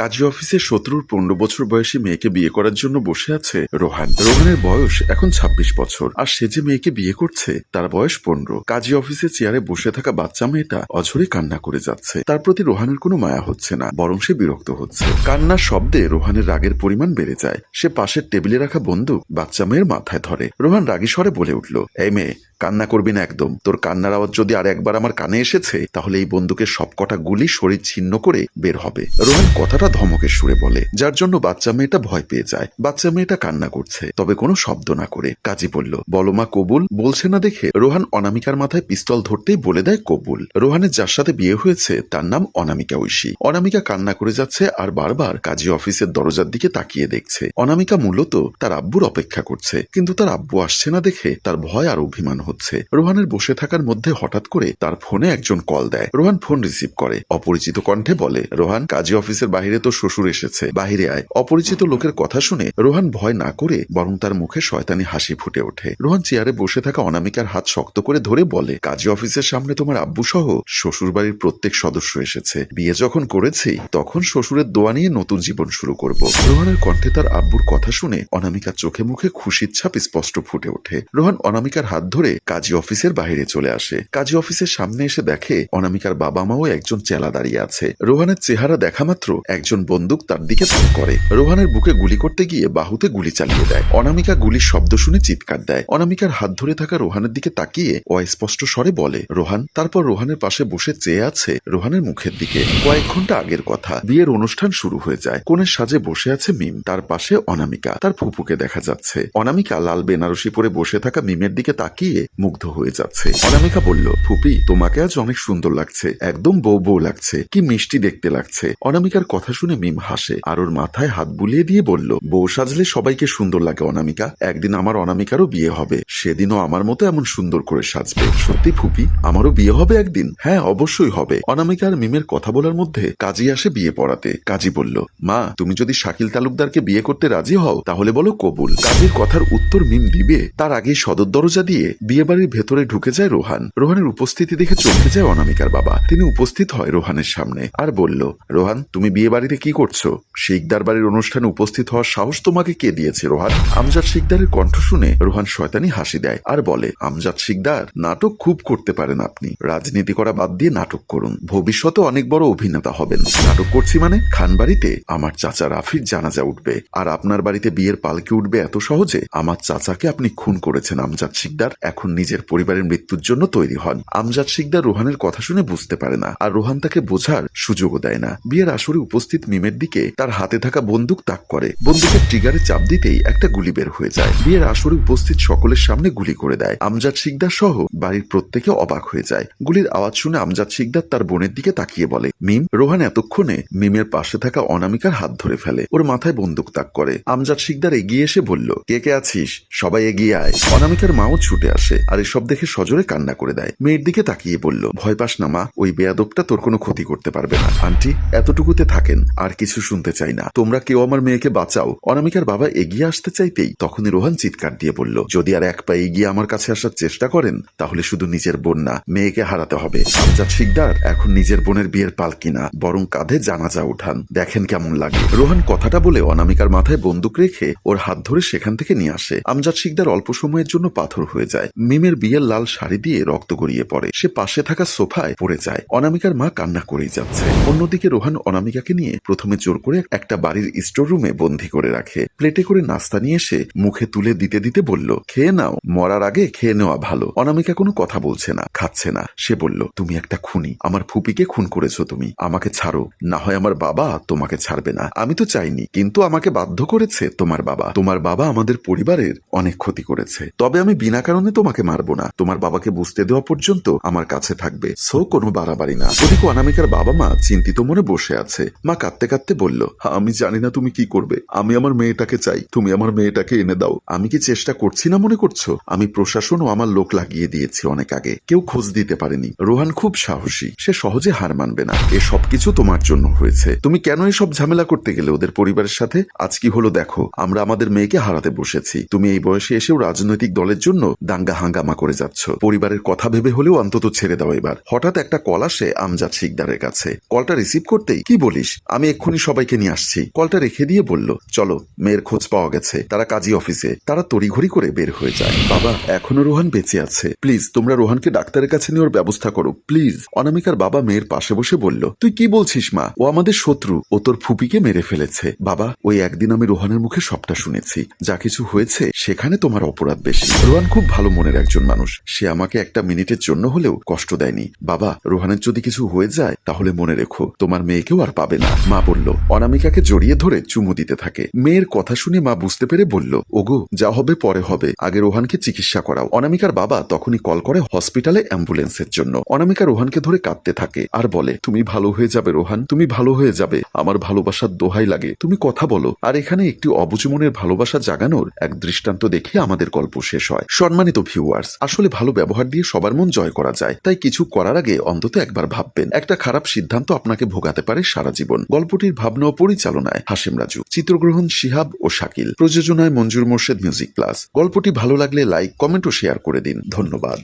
কাজী অফিসে শত্রুর পনেরো বছর বয়সী মেয়েকে বিয়ে করার জন্য বসে আছে রোহান। রোহানের বয়স এখন ২৬ বছর। আর সে যে মেয়েকে বিয়ে করছে, তার বয়স পনেরো। কাজী অফিসে চেয়ারে বসে থাকা বাচ্চা মেয়েটা অঝরে কান্না করে যাচ্ছে। তার প্রতি রোহানের কোনো মায়া হচ্ছে না, বরং সে বিরক্ত হচ্ছে। কান্নার শব্দে রোহানের রাগের পরিমাণ বেড়ে যায়। সে পাশের টেবিলে রাখা বন্দুক বাচ্চা মেয়ের মাথায় ধরে। রোহান রাগী স্বরে বলে উঠল, এই মেয়ে কান্না করবি না একদম। তোর কান্নার আওয়াজ যদি আর একবার আমার কানে এসেছে, তাহলে এই বন্দুকের সবকটা গুলি শরীর ছিন্ন করে বের হবে। রোহান কথাটা ধমকের সুরে বলে, যার জন্য বাচ্চা মেয়েটা ভয় পেয়ে যায়। বাচ্চা মেয়েটা কান্না করছে, তবে কোনো শব্দ না করে। কাজী বলল, বলো মা কবুল? বলছে না দেখে রোহান অনামিকার মাথায় পিস্তল ধরতেই বলে দেয় কবুল। রোহানের যার সাথে বিয়ে হয়েছে, তার নাম অনামিকা ঐশী। অনামিকা কান্না করে যাচ্ছে আর বারবার কাজী অফিসের দরজার দিকে তাকিয়ে দেখছে। অনামিকা মূলত তার আব্বুর অপেক্ষা করছে, কিন্তু তার আব্বু আসছে না দেখে তার ভয় আর অভিমান হচ্ছে। রোহানের বসে থাকার মধ্যে হঠাৎ করে তার ফোনে একজন কল দেয়। রোহান ফোন রিসিভ করে। অপরিচিত কণ্ঠে বলে, রোহান, কাজী অফিসের বাহিরে তো শ্বশুর এসেছে। বাহিরে আয়। অপরিচিত লোকের কথা শুনে রোহান ভয় না করে বরং তার মুখে শয়তানি হাসি ফুটে ওঠে। রোহান চেয়ারে বসে থাকা অনামিকার হাত শক্ত করে ধরে বলে, কাজী অফিসের সামনে তোমার আব্বু সহ শ্বশুর বাড়ির প্রত্যেক সদস্য এসেছে। বিয়ে যখন করেছি, তখন শ্বশুরের দোয়া নিয়ে নতুন জীবন শুরু করব। রোহানের কণ্ঠে তার আব্বুর কথা শুনে অনামিকার চোখে মুখে খুশির ছাপ স্পষ্ট ফুটে ওঠে। রোহান অনামিকার হাত ধরে কাজী অফিসের বাইরে চলে আসে। কাজী অফিসের সামনে এসে দেখে অনামিকার বাবা মাও একজন চেলা দাঁড়িয়ে আছে। রোহানের চেহারা দেখা মাত্র একজন বন্দুক তার দিকে তাক করে। রোহানের বুকে গুলি করতে গিয়ে বাহুতে গুলি চালিয়ে দেয়। অনামিকা গুলির শব্দ শুনে চিৎকার দেয়। অনামিকার হাত ধরে থাকা রোহানের দিকে তাকিয়ে অস্পষ্ট স্বরে বলে, রোহান, তারপর রোহানের পাশে বসে চেয়ে আছে রোহানের মুখের দিকে। কয়েক ঘণ্টা আগের কথা। বিয়ের অনুষ্ঠান শুরু হয়ে যায়। কোণের সাজে বসে আছে মিম, তার পাশে অনামিকা। তার ফুপুকে দেখা যাচ্ছে। অনামিকা লাল বেনারসি পরে বসে থাকা মিমের দিকে তাকিয়ে মুগ্ধ হয়ে যাচ্ছে। অনামিকা বলল, ফুপি, তোমাকে আজ অনেক সুন্দর লাগছে। একদম বউ বউ লাগছে। কি মিষ্টি দেখতে লাগছে। অনামিকার কথা শুনে মিম হাসে আর ওর মাথায় হাত বুলিয়ে দিয়ে বলল, বউ সাজলে সবাইকে সুন্দর লাগে অনামিকা। একদিন আমার অনামিকারও বিয়ে হবে। সেদিনও আমার মতো এমন সুন্দর করে সাজবে। সত্যি ফুপি, আমারও বিয়ে হবে একদিন? হ্যাঁ অবশ্যই হবে। অনামিকা আর মিমের কথা বলার মধ্যে কাজী আসে বিয়ে পড়াতে। কাজী বলল, মা, তুমি যদি শাকিল তালুকদারকে বিয়ে করতে রাজি হও, তাহলে বলো কবুল। কাজীর কথার উত্তর মিম দিবে তার আগে সদর দরজা দিয়ে বিয়ে বাড়ির ভেতরে ঢুকে যায় রোহান। রোহানের উপস্থিতি দেখে চমকে যায় অনামিকার বাবা। তিনি উপস্থিত হয় রোহানের সামনে আর বলল, রোহান, তুমি বিয়ে বাড়িতে কি করছ? শিকদার বাড়ির অনুষ্ঠানে উপস্থিত হওয়ার সাহস তোমাকে কে দিয়েছে, রোহান? আমজাদ শিকদারের কণ্ঠ শুনে রোহান শয়তানি হাসি দেয় আর বলে, আমজাদ শিকদার, নাটক খুব করতে পারেন আপনি। রাজনীতি করা বাদ দিয়ে নাটক করুন। ভবিষ্যতে অনেক বড় অভিনেতা হবেন। নাটক করছি মানে খান বাড়িতে আমার চাচা রাফির জানাজা উঠবে। আর আপনার বাড়িতে বিয়ের পালকি উঠবে এত সহজে? আমার চাচাকে আপনি খুন করেছেন, আমজাদ শিকদার। এখন নিজের পরিবারের মৃত্যুর জন্য তৈরি হন। আমজাদ শিকদার রোহানের কথা শুনে বুঝতে পারে না, আর রোহান তাকে বোঝার সুযোগও দেয় না। বিয়ের আসরে উপস্থিত মিমের দিকে তার হাতে থাকা বন্দুক তাক করে। বন্দুকের ট্রিগারে চাপ দিতেই একটা গুলি বের হয়ে যায়। বিয়ের আসরে উপস্থিত সকলের সামনে গুলি করে দেয়। আমজাদ শিকদার সহ বাড়ির প্রত্যেকে অবাক হয়ে যায়। গুলির আওয়াজ শুনে আমজাদ শিকদার তার বোনের দিকে তাকিয়ে বলে, মিম, রোহান এতক্ষণে মিমের পাশে থাকা অনামিকার হাত ধরে ফেলে। ওর মাথায় বন্দুক তাক করে। আমজাদ শিকদার এগিয়ে এসে বলল, কে কে আছিস? সবাই এগিয়ে আয়। অনামিকার মাও ছুটে আসে। আর এসব দেখে সজোরে কান্না করে দেয়। মেয়ের দিকে তাকিয়ে বলল, ভয় পাস না মা, ওই বেয়াদবটা তোর কোনো ক্ষতি করতে পারবে না। আন্টি, এতটুকুতে থাকেন, আর কিছু শুনতে চাই না। তোমরা কেউ আমার মেয়েকে বাঁচাও। অনামিকার বাবা এগিয়ে আসতে চাইতেই তখনই রোহান চিৎকার দিয়ে বলল, যদি আর এক পা এগিয়ে আমার কাছে আসার চেষ্টা করেন, তাহলে শুধু নিজের বোন না, মেয়েকে হারাতে হবে। আমজাদ শিকদার এখন নিজের বোনের বিয়ের পালকি না, বরং কাঁধে জানাজা উঠান দেখেন কেমন লাগে। রোহান কথাটা বলে অনামিকার মাথায় বন্দুক রেখে ওর হাত ধরে সেখান থেকে নিয়ে আসে। আমজাদ শিকদার অল্প সময়ের জন্য পাথর হয়ে যায়। মিমের বিয়ের লাল শাড়ি দিয়ে রক্ত গড়িয়ে পড়ে। সে পাশে থাকা সোফায় পড়ে যায়। অনামিকার মা কান্না করেই যাচ্ছে। অন্যদিকে রোহান অনামিকাকে নিয়ে প্রথমে জোর করে একটা বাড়ির স্টোর রুমে বন্দি করে রাখে। প্লেটে করে নাস্তা নিয়ে এসে মুখে তুলে দিতে দিতে বলল, খেয়ে নাও, মরার আগে খেয়ে নেওয়া ভালো অনামিকা কোনো কথা বলছে না, খাচ্ছে না। সে বলল, তুমি একটা খুনি, আমার ফুপিকে খুন করেছ তুমি। আমাকে ছাড়ো। না হয় আমার বাবা তোমাকে ছাড়বে না। আমি তো চাইনি, কিন্তু আমাকে বাধ্য করেছে তোমার বাবা। তোমার বাবা আমাদের পরিবারের অনেক ক্ষতি করেছে। তবে আমি বিনা কারণে তোমাকে মারবো না। তোমার বাবাকে বুঝতে দেওয়া পর্যন্ত আমার কাছে থাকবে। সো, কোনো বাড়াবাড়ি না। ওদিকে অনামিকার বাবা মা চিন্তিত মনে বসে আছে। মা কাঁদতে কাঁদতে বলল, আমি জানি না তুমি কি করবে। আমি আমার মেয়েটাকে চাই। তুমি আমার মেয়েটাকে এনে দাও। আমি কি চেষ্টা করছি না মনে করছ? আমি প্রশাসন ও আমার লোক লাগিয়ে দিয়েছি অনেক আগে। কেউ খোঁজ দিতে পারেনি। রোহান খুব সাহসী। সে সহজে হার মানবে না। এ সব কিছু তোমার জন্য হয়েছে। তুমি কেন এসব ঝামেলা করতে গেলে ওদের পরিবারের সাথে? আজ কি হলো দেখো। আমরা আমাদের মেয়েকে হারাতে বসেছি। তুমি এই বয়সে এসেও রাজনৈতিক দলের জন্য দাঙ্গা হাঙ্গামা করে যাচ্ছ। পরিবারের কথা ভেবে হলেও অন্তত ছেড়ে দাও এবার। হঠাৎ একটা কল আসে আমজাদ শিকদারের কাছে। কলটা রিসিভ করতেই, কি বলিস? আমি এক্ষুনি সবাইকে নিয়ে আসছি। কলটা রেখে দিয়ে বলল, চলো, মেয়ের খোঁজ পাওয়া গেছে। তারা কাজী অফিসে। তারা তড়িঘড়ি করে বের হয়ে যায়। বাবা, এখনও রোহান বেঁচে আছে। প্লিজ, তোমরা রোহানকে ডাক্তারের কাছে নেওয়ার ব্যবস্থা করো। প্লিজ। অনামিকার বাবা মেয়ের পাশে বসে বলল, তুই কি বলছিস, মা? ও আমাদের শত্রু। ও তোর ফুপিকে মেরে ফেলেছে। বাবা, ওই একদিন আমি রোহানের মুখে সবটা শুনেছি। যা কিছু হয়েছে, সেখানে তোমার অপরাধ বেশি। রোহান খুব ভালো মনের একজন মানুষ। সে আমাকে একটা মিনিটের জন্য হলেও কষ্ট দেয়নি। বাবা, রোহানের যদি কিছু হয়ে যায়, তাহলে মনে রেখো, তোমার মেয়েকেও আর পাবে না। মা বলল, অনামিকাকে জড়িয়ে ধরে চুমু দিতে থাকে। মেয়ের কথা শুনে মা বুঝতে পেরে বলল, ওগো, যা হবে পরে হবে। আগে রোহানকে চিকিৎসা করাও। অনামিকার বাবা তখনই কল করে হসপিটালে অ্যাম্বুলেন্সের জন্য। অনামিকা রোহানকে ধরে কাঁদতে থাকে আর বলে, তুমি ভালো হয়ে যাবে রোহান, তুমি ভালো হয়ে যাবে। আমার ভালোবাসার দোহাই লাগে। তুমি কথা বলো। আর এখানে একটি অবুজমনের ভালোবাসা জাগানোর এক দৃষ্টান্ত দেখে আমাদের গল্প শেষ হয়। সম্মানিত ভিউয়ার্স আসলে ভালো ব্যবহার দিয়ে সবার মন জয় করা যায়। তাই কিছু করার আগে অন্তত একবার ভাববেন, একটা খারাপ সিদ্ধান্ত আপনাকে ভোগাতে পারে সারা জীবন। গল্পটির ভাবনা ও পরিচালনায় হাসিম রাজু, চিত্রগ্রহণ শিহাব ও শাকিল, প্রযোজনায় মঞ্জুর মোর্শেদ মিউজিক প্লাস গল্পটি ভালো লাগলে লাইক, কমেন্ট ও শেয়ার করে দিন। ধন্যবাদ।